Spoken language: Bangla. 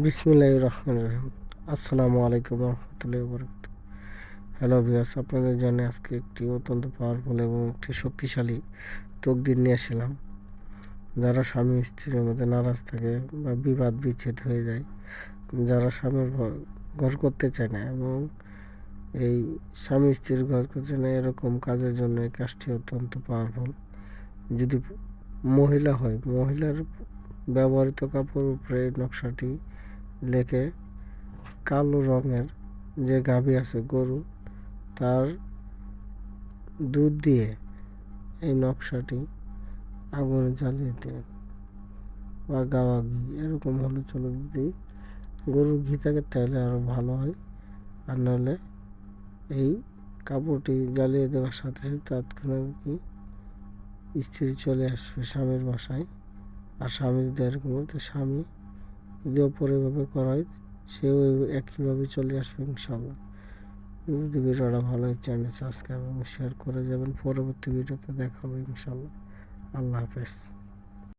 বিসমিল্লাহ রহমান রহিম। আসসালামু আলাইকুম রহমতুল্লাহ বরকাত হ্যালো ভিউয়ার্স আপনাদের জন্য আজকে একটি অত্যন্ত পাওয়ারফুল এবং একটি শক্তিশালী তকদির নিয়ে আসলাম। যারা স্বামী স্ত্রীর মধ্যে নারাজ থাকে বা বিবাদ বিচ্ছেদ হয়ে যায়, যারা স্বামীর ঘর ঘর করতে চায় না এবং এই স্বামী স্ত্রীর ঘর করছে না, এরকম কাজের জন্য এই কাজটি অত্যন্ত পাওয়ারফুল যদি মহিলা হয়, মহিলার ব্যবহৃত কাপড় উপরে নকশাটি লেখে কালো রঙের যে গাভী আছে গরু, তার দুধ দিয়ে এই নকশাটি আগুনে জ্বালিয়ে দেন বা গাওয়া ঘি এরকম হলে চলো যদি গরুর ঘি থাকে তাহলে আরও ভালো হয়। আর নাহলে এই কাপড়টি জ্বালিয়ে দেওয়ার সাথে সাথে তাৎক্ষণিক কি স্ত্রী চলে আসবে স্বামীর বাসায়। আর স্বামী যদি এরকম স্বামী যদি অপরিভাবে করায় সেও একইভাবে চলে আসবে ইনশাল্লাহ যদি ভিডিওটা ভালো হয় চ্যানেল সাবস্ক্রাইব এবং শেয়ার করে যাবেন। পরবর্তী ভিডিওতে দেখা হবে ইনশাল্লাহ আল্লাহ হাফেজ।